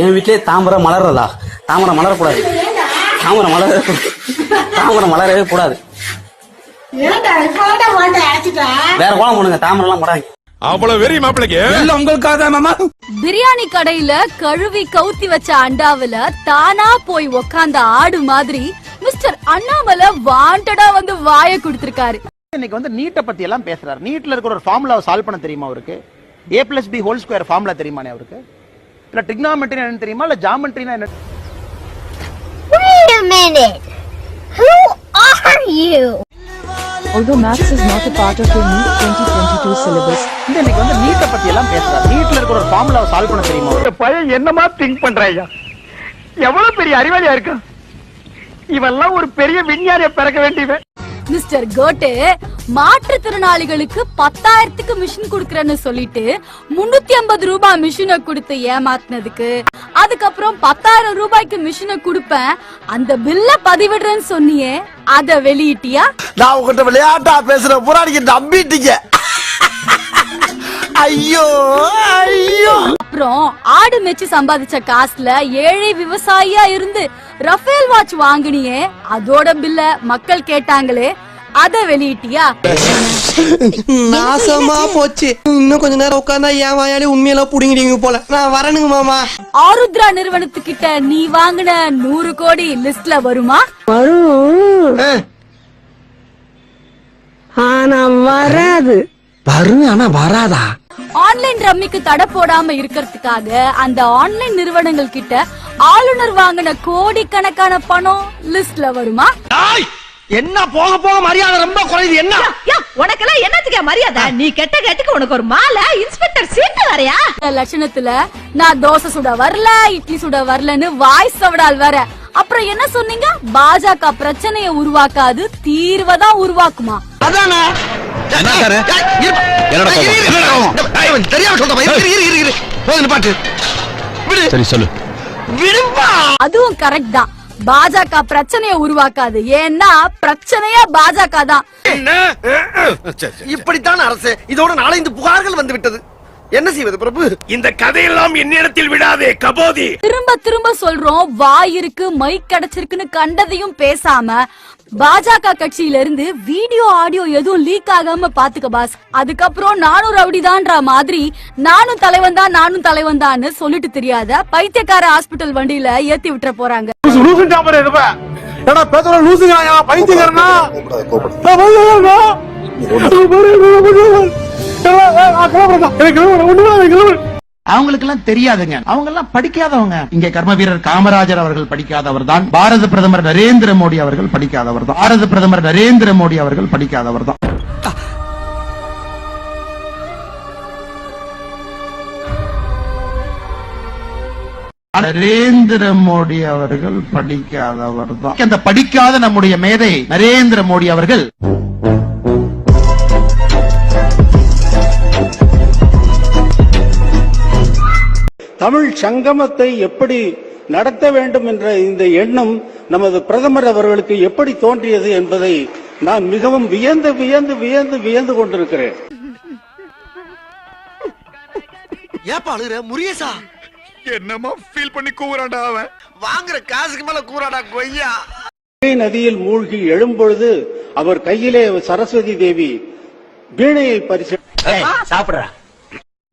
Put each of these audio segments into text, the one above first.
என் வீட்டிலே தாமரை மலர்றதா? தாமரை மலரக்கூடாது. தாமரை மலர தாமரை மலரவே கூடாது. வேற கோலம் பண்ணுங்க தாமரை எல்லாம் போடாங்க அவ்வளவு வெறி மாப்பிளைக்கு? உங்களுக்காக மாமா. பிரியாணி கடையில கழுவி கவுத்தி வச்ச அண்டாவுல தானா போய் உக்காந்த ஆடு மாதிரி மிஸ்டர் அண்ணாமலை வாண்டடா வந்து வாயை கொடுத்திருக்காரு. இன்னைக்கு வந்து நீட்டை பத்தி எல்லாம் பேசுறாரு. நீட்ல இருக்கிற ஒரு ஃபார்முலாவை சால்வ் பண்ண தெரியுமா அவருக்கு? A plus B whole square formula தெரியுமானே அவருக்கு? இல்ல டிக்னாமெட்ரினா என்ன தெரியுமா? இல்ல ஜாமெட்ரினா என்ன Wait a minute. Who are you? Although maths is not a part of your NEET 2022 syllabus, இந்த இன்னைக்கு வந்து நீட்டை பத்தி எல்லாம் பேசுறாரு. நீட்ல இருக்கிற ஒரு ஃபார்முலாவை சால்வ் பண்ண தெரியுமா? அவருக்கு பையன் என்னமா திங்க் பண்றாயா எவ்வளவு பெரிய அறிவாளியா இருக்கான்? இவெல்லாம் ஒரு பெரிய விஞ்ஞானிய பிறக்க வேண்டியவன். மிஸ்டர் கோட்டு மாற்றுத்திறனாளிகளுக்கு பத்தாயிரத்துக்கு மிஷின் குடுக்கறேன்னு சொல்லிட்டு முன்னூத்தி ஐம்பது ரூபாய் மிஷினை கொடுத்து ஏமாத்தினதுக்கு. அதுக்கப்புறம் பத்தாயிரம் ரூபாய்க்கு மிஷினை கொடுப்பேன். அந்த பில்ல பதிவிடுறேன்னு சொன்னியே அத வெளியிட்டியா? நான் உங்ககிட்ட விளையாட்டா பேசுற புறாடிக்கு நம்பிட்டீங்க. ஐயோ ஐயோ. அப்புறம் ஆடு மேய்ச்சி சம்பாதிச்ச காசுல ஏழை விவசாயியா இருந்து ரஃபேல் வாட்ச் வாங்கினியே. அதோட பில்ல மக்கள் கேட்டாங்களே அத வெளியிட்டியா? நாசமா போச்சு. இன்னும் கொஞ்ச நேரம் உட்காந்தா ஏன் வாயாலே உண்மையெல்லாம் புடுங்கிடுவீங்க போல. நான் வரணுங்க மாமா. ஆருத்ரா நிறுவனத்துக்கிட்ட நீ வாங்கின நூறு கோடி லிஸ்ட்ல வருமா? ஆனா வராது. வரும் ஆனா வராதா? ஆன்லைன் ரம்மிக்கு தடை போடாம இருக்கிறதுக்காக அந்த ஆன்லைன் நிறுவனங்கள் கிட்ட ஆளுநர் வாங்கின கோடிக்கணக்கான பணம் லிஸ்ட்ல வருமா? என்ன போக போக மரியாதை ரொம்ப குறையுது. என்ன? உனக்கெல்லாம் என்னத்துக்கு மரியாதை? நீ கெட்ட கேட்டுக்கு உனக்கு ஒரு மாலை இன்ஸ்பெக்டர் சீட்டு வரையா இந்த லட்சணத்துல நான் தோசை சுட வரல இட்லி சுட வரலன்னு வாய் சவடால் வர அப்புறம் என்ன சொன்னீங்க? பாஜக பிரச்சனைய உருவாக்காது தீர்வை தான் உருவாக்குமா? அதானே? என்ன சாரு? என்னடா கோபம்? தெரியாம சொல்றேன் இரு இரு இரு இரு. போதும் பாட்டு. விடு. சரி சொல்லு. விடுப்பா. அதுவும் கரெக்ட் தான். பாஜக பிரச்சனைய உருவாக்காது. ஏன்னா பிரச்சனையா பாஜக தான். இப்படித்தான் அரசு. இதோட நாலஞ்சு புகார்கள் வந்து விட்டது என்ன செய்வது பிரபு? இந்த கதையெல்லாம் என்னிடத்தில் விடாதே கபோதி. திரும்ப திரும்ப சொல்றோம் வாய் இருக்கு மைக் கிடைச்சிருக்குன்னு கண்டதையும் பேசாம பாஜக கட்சியில இருந்து வீடியோ ஆடியோ எதுவும் லீக் ஆகாம பாத்துக்க பாஸ். அதுக்கப்புறம் நானும் ரவுடிதான்ற மாதிரி நானும் தலைவன் தான் நானும் தலைவன் தான்னு சொல்லிட்டு தெரியாத பைத்தியக்கார ஹாஸ்பிட்டல் வண்டியில ஏத்தி விட்டுற போறாங்க. ஏடா பேசுற லூசுங்க பைத்தியக்காரனா? அவங்களுக்கு எல்லாம் தெரியாதுங்க. அவங்க எல்லாம் படிக்காதவங்க. இங்க கர்ம வீரர் காமராஜர் அவர்கள் படிக்காதவர் தான். பாரத பிரதமர் நரேந்திர மோடி அவர்கள் படிக்காதவர் தான். பாரத பிரதமர் நரேந்திர மோடி அவர்கள் படிக்காதவர் தான். நரேந்திர மோடி அவர்கள் படிக்காதவர் தான். அந்த படிக்காத நம்முடைய மேதை நரேந்திர மோடி அவர்கள் தமிழ் சங்கமத்தை எப்படி நடத்த வேண்டும் என்ற இந்த எண்ணம் நமது பிரதமர் அவர்களுக்கு எப்படி தோன்றியது என்பதை நான் மிகவும் வியந்து வியந்து வியந்து வியந்து கொண்டிருக்கிறேன். முரியசா என்னமா ஃபீல் பண்ணி கூவுறான்டா அவன். வாங்குற காசுக்கு மேல கூறாடா கொய்யா. நதியில் மூழ்கி எழும்பொழுது அவர் கையிலே சரஸ்வதி தேவி வீணையை பரிசு சாப்பிடுற.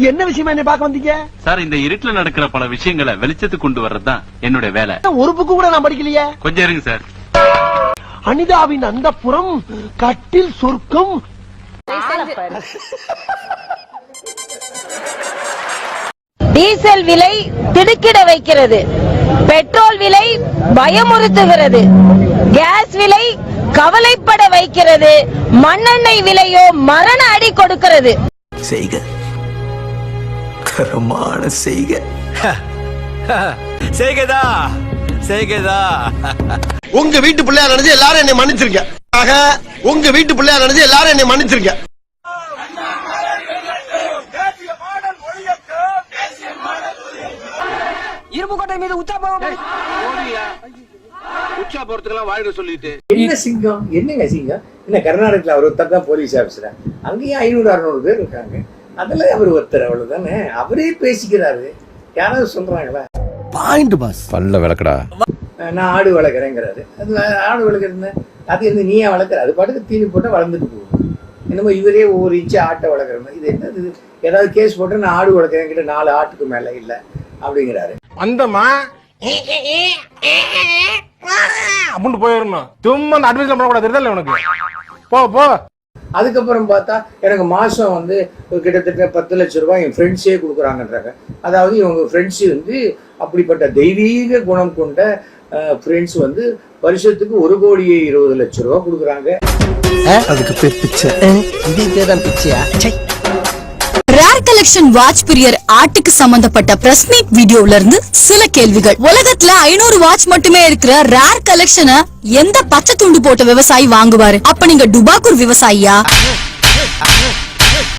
என்ன விஷயமா என்ன பார்க்க வந்தீங்க? சார் இந்த இருட்டுல நடக்கிற பல விஷயங்களை வெளிச்சத்துக்கு கொண்டு வர்றதுதான் என்னுடைய வேலை. ஒரு புக்கு கூட நான் படிக்கலையே? கொஞ்சம் இருங்க சார். அனிதாவின் அந்த புறம் கட்டில் சொர்க்கம். டீசல் விலை திடுக்கிட வைக்கிறது. பெட்ரோல் விலை பயமுறுத்துகிறது. கேஸ் விலை கவலைப்பட வைக்கிறது. மண்ணெண்ணெய் விலையோ மரண அடி கொடுக்கிறது. செய்க. கரமான செய்க. செய்கதா செய்கதா. உங்க வீட்டு பிள்ளையா நினைச்சு எல்லாரும் என்னை மன்னிச்சிருங்க. ஆக உங்க வீட்டு பிள்ளையா நினைச்சு எல்லாரும் என்னை மன்னிச்சிருங்க. இரும்பு கோட்டை மீது உச்சா போக உச்சா போறதுக்கெல்லாம் வாழ்க சொல்லிட்டு. என்ன சிங்கம்? என்னங்க சிங்கம்? என்ன கர்நாடகத்தில் அவர் ஒருத்தர் தான் போலீஸ் ஆஃபீஸர் அங்கேயும் ஐநூறு அறுநூறு பேர் இருக்காங்க. அதுல அவர் ஒருத்தர் அவ்வளவுதானே? அவரே பேசிக்கிறாரு. யாராவது சொல்றாங்களா? பாயிண்ட் பாஸ் பல்ல விளக்கடா. நான் ஆடு வளர்க்குறேங்கிறாரு. அது ஆடு வளர்க்குறது அது வந்து நீ ஏன் வளர்க்குற? அது பாட்டுக்கு தீனி போட்டு வளர்ந்துட்டு போகும். என்னமோ இவரே ஒவ்வொரு இன்ச்சு ஆட்டை வளர்க்குற மாதிரி. இது என்னது இது? ஏதாவது கேஸ் போட்டு நான் ஆடு வளர்க்குறேங்கிட்ட நாலு ஆட்டுக்கு மேலே இல்லை அப்படிங்கிறாரு. வந்தம்மா. அப்படின்னு போயிடணும் சும்மா அந்த அட்வைஸ்ல பண்ணக்கூடாது தெரியல உனக்கு? போ போ. அதுக்கப்புறம் பார்த்தா எனக்கு மாதம் வந்து ஒரு கிட்டத்தட்ட பத்து லட்ச ரூபாய் என் ஃப்ரெண்ட்ஸே கொடுக்குறாங்கன்றாங்க. அதாவது இவங்க ஃப்ரெண்ட்ஸு வந்து அப்படிப்பட்ட தெய்வீக குணம் கொண்ட ஃப்ரெண்ட்ஸ் வந்து வருஷத்துக்கு ஒரு கோடியே இருபது லட்ச ரூபா கொடுக்குறாங்க. அதுக்கு பேர் பிச்சை. இது பேர் பிச்சையா? கலெக்ஷன் வாட்ச் பிரியர் ஆட்டுக்கு சம்பந்தப்பட்ட பிரஸ் மீட் வீடியோல இருந்து சில கேள்விகள். உலகத்துல ஐநூறு வாட்ச் மட்டுமே இருக்கிற ரேர் கலெக்ஷனை எந்த பச்சை துண்டு போட்ட விவசாயி வாங்குவாரு? அப்ப நீங்க டுபாக்கூர் விவசாயியா?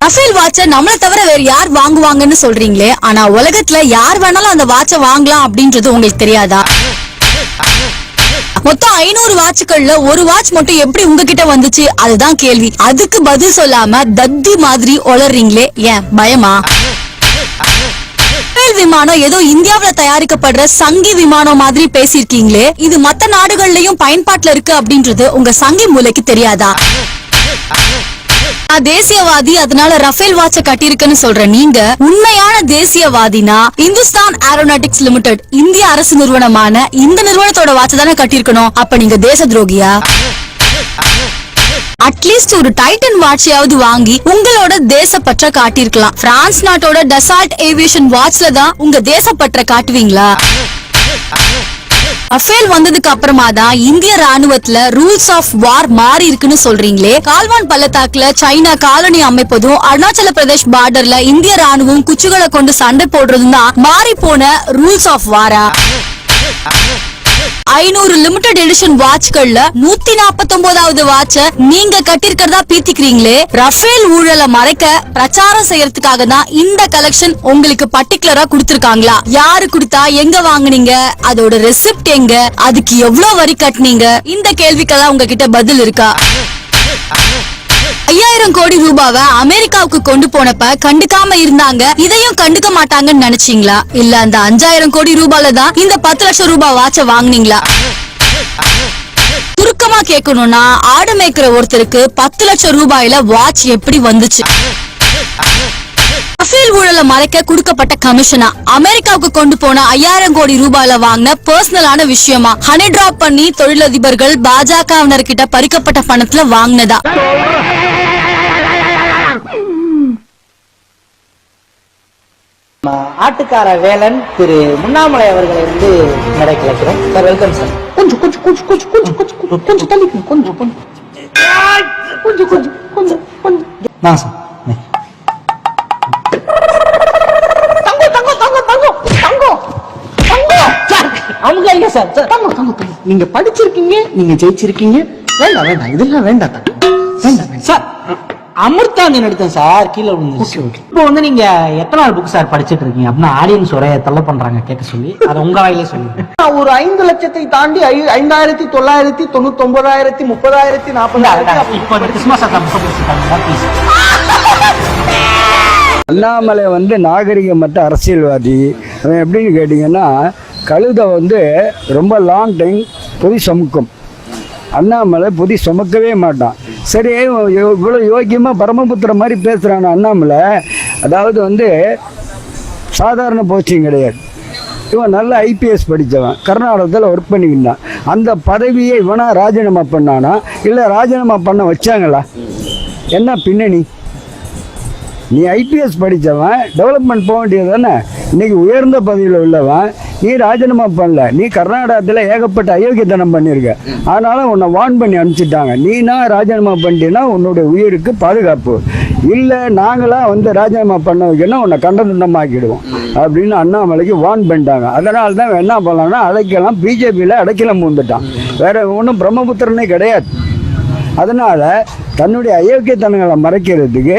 ரஃபேல் வாட்ச நம்மள தவிர வேற யார் வாங்குவாங்கன்னு சொல்றீங்களே ஆனா உலகத்துல யார் வேணாலும் அந்த வாட்ச வாங்கலாம் அப்படின்றது உங்களுக்கு தெரியாதா? மொத்தம் ஐநூறு வாட்சுகள்ல ஒரு வாட்ச் மட்டும் எப்படி உங்ககிட்ட வந்துச்சு? அதுதான் கேள்வி. அதுக்கு பதில் சொல்லாம தத்தி மாதிரி ஒளறீங்களே ஏன்? பயமா? ரஃபேல் விமானம் ஏதோ இந்தியாவுல தயாரிக்கப்படுற சங்கி விமானம் மாதிரி பேசியிருக்கீங்களே. இது மத்த நாடுகள்லயும் பயன்பாட்டுல இருக்கு அப்படின்றது உங்க சங்கி மூளைக்கு தெரியாதா? நான் தேசியவாதி அதனால ரஃபேல் வாட்ச கட்டியிருக்கேன்னு சொல்ற நீங்க உண்மையான தேசியவாதினா இந்துஸ்தான் ஏரோநாட்டிக்ஸ் லிமிடெட் இந்திய அரசு நிறுவனமான இந்த நிறுவனத்தோட வாட்ச தானே கட்டியிருக்கணும். அப்ப நீங்க தேச துரோகியா? அட்லீஸ்ட் ஒரு டைட்டன் வாட்சையாவது வாங்கி உங்களோட தேசப்பற்ற காட்டியிருக்கலாம். பிரான்ஸ் நாட்டோட டசால்ட் ஏவியேஷன் வாட்ச்ல தான் உங்க தேசப்பற்ற காட்டுவீங்களா? ரஃபேல் வந்ததுக்கு அப்புறமா தான் இந்திய ராணுவத்துல ரூல்ஸ் ஆஃப் வார் மாறி இருக்குன்னு சொல்றீங்களே. கால்வான் பள்ளத்தாக்குல சைனா காலனி அமைப்பதும் அருணாச்சல பிரதேஷ் பார்டர்ல இந்திய ராணுவம் குச்சிகளை கொண்டு சண்டை போடுறதும் தான் மாறி போன ரூல்ஸ் ஆஃப் வாரா ஐநூறு லிமிடெட் எடிஷன் வாட்ச்கள்ல நூத்தி நாற்பத்தி ஒன்பதாவது வாட்ச நீங்க கட்டிருக்கிறதா பீத்திக்கிறீங்களே? ரஃபேல் ஊழலை மறைக்க பிரச்சாரம் செய்யறதுக்காக தான் இந்த கலெக்ஷன் உங்களுக்கு பர்டிகுலரா கொடுத்திருக்காங்களா? யாரு கொடுத்தா எங்க வாங்குனீங்க? அதோட ரெசிப்ட் எங்க? அதுக்கு எவ்வளவு வரி கட்டுனீங்க? இந்த கேள்விக்கெல்லாம் உங்ககிட்ட பதில் இருக்கா? ஐயாயிரம் கோடி ரூபாவை அமெரிக்காவுக்கு கொண்டு போனப்ப கண்டுக்காம இருந்தாங்க. இதையும் கண்டுக்க மாட்டாங்கன்னு நினைச்சீங்களா? இல்ல அந்த அஞ்சாயிரம் கோடி ரூபால தான் இந்த பத்து லட்சம் ரூபாய் வாட்ச வாங்குனீங்களா? சுருக்கமா கேட்கணும்னா ஆடு மேய்க்கிற ஒருத்தருக்கு பத்து லட்சம் ரூபாயில வாட்ச் எப்படி வந்துச்சு? ரஃபேல் ஊழலை மறைக்க கொடுக்கப்பட்ட கமிஷனா? அமெரிக்காவுக்கு கொண்டு போன ஐயாயிரம் கோடி ரூபாயில வாங்கின பர்சனலான விஷயமா? ஹனி டிராப் பண்ணி தொழிலதிபர்கள் பாஜகவினர் கிட்ட பறிக்கப்பட்ட பணத்துல வாங்கினதா? ஆட்டுக்கார வேலன் திரு முன்னாமலை அவர்களை வந்து நடை கலைக்கிறோம் சார் வெல்கம் சார் கொஞ்சம் கொஞ்சம் கொஞ்சம் கொஞ்சம் கொஞ்சம் கொஞ்சம் கொஞ்சம் தள்ளிக்கணும் கொஞ்சம் கொஞ்சம் கொஞ்சம் கொஞ்சம் நான் சார் அவங்க இல்ல சார் சார் தங்கம் தங்கம் தங்கம் நீங்க படிச்சிருக்கீங்க நீங்க ஜெயிச்சிருக்கீங்க. வேண்டாம் வேண்டாம் இதெல்லாம் வேண்டாம் வேண்டாம். சார் அமிர்தாஞ்சன் எடுத்தேன் சார். கீழே விழுந்துருச்சு. இப்போ வந்து நீங்க எத்தனை நாள் புக் சார் படிச்சிட்டு இருக்கீங்க? அப்படின்னா ஆடியன்ஸ் ஒரே தொல்லை பண்றாங்க கேட்க சொல்லி. அதை உங்க வாயிலே சொல்லுங்க. ஒரு ஐந்து லட்சத்தை தாண்டி ஐ- ஐந்தாயிரத்தி தொள்ளாயிரத்தி தொண்ணூத்தி ஒன்பதாயிரத்தி முப்பதாயிரத்தி நாற்பதாயிரத்தி இப்போ அண்ணாமலை வந்து நாகரிகமற்ற அரசியல்வாதி. அவன் எப்படின்னு கேட்டிங்கன்னா கழுதை வந்து ரொம்ப லாங் டைம் பொதி சுமக்கும். அண்ணாமலை பொதி சுமக்கவே மாட்டான். சரி இவ்வளோ யோக்கியமாக பரமபுத்திர மாதிரி பேசுகிறான் அண்ணாமலை. அதாவது வந்து சாதாரண போஸ்டிங் கிடையாது. இவன் நல்ல ஐபிஎஸ் படித்தவன் கர்நாடகத்தில் ஒர்க் பண்ணிக்கிட்டான். அந்த பதவியை இவனா ராஜினாமா பண்ணானா? இல்லை ராஜினாமா பண்ண வச்சாங்களா? என்ன பின்னணி? நீ ஐபிஎஸ் படித்தவன் டெவலப்மெண்ட் போக வேண்டியது தானே? இன்றைக்கி உயர்ந்த பதவியில் உள்ளவன் நீ ராஜினாமா பண்ணல. நீ கர்நாடகத்தில் ஏகப்பட்ட அயோக்கியத்தனம் பண்ணியிருக்க அதனால உன்னை வார்ன் பண்ணி அனுப்பிச்சிட்டாங்க. நீனா ராஜினாமா பண்ணிட்டீங்கன்னா உன்னுடைய உயிருக்கு பாதுகாப்பு. இல்லை நாங்களாம் வந்து ராஜினாமா பண்ண வைக்கணும் உன்னை கண்டனமாக்கிடுவோம். அப்படின்னு அண்ணாமலைக்கு வார்ன் பண்ணிட்டாங்க. அதனால தான் என்ன பண்ணலாம்னா அடைக்கலாம் பிஜேபியில் அடைக்கலம் பூந்துட்டான். வேற ஒன்றும் பிரம்மபுத்திரனே கிடையாது. அதனால் தன்னுடைய அயோக்கியத்தனங்களை மறைக்கிறதுக்கு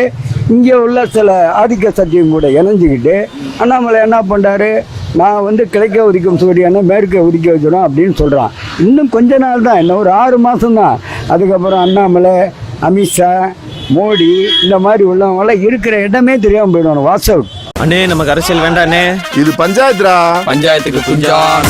இங்கே உள்ள சில ஆதிக்க சக்தியும் கூட இணைஞ்சிக்கிட்டு அண்ணாமலை என்ன பண்ணுறாரு நான் வந்து கிழக்க உதிக்கும் சூரியனை மேற்க உதிக்க வச்சிடும் அப்படின்னு சொல்கிறான் இன்னும் கொஞ்ச நாள் தான் இன்னும் ஒரு ஆறு மாதம் தான். அதுக்கப்புறம் அண்ணாமலை அமித்ஷா மோடி இந்த மாதிரி உள்ளவங்களாம் இருக்கிற இடமே தெரியாமல் போயிடுவாங்க வாட்ஸ்அப் அண்ணே நமக்கு அரசியல் வேண்டாண்ணே. இது பஞ்சாயத்துரா பஞ்சாயத்துக்கு குஞ்சான்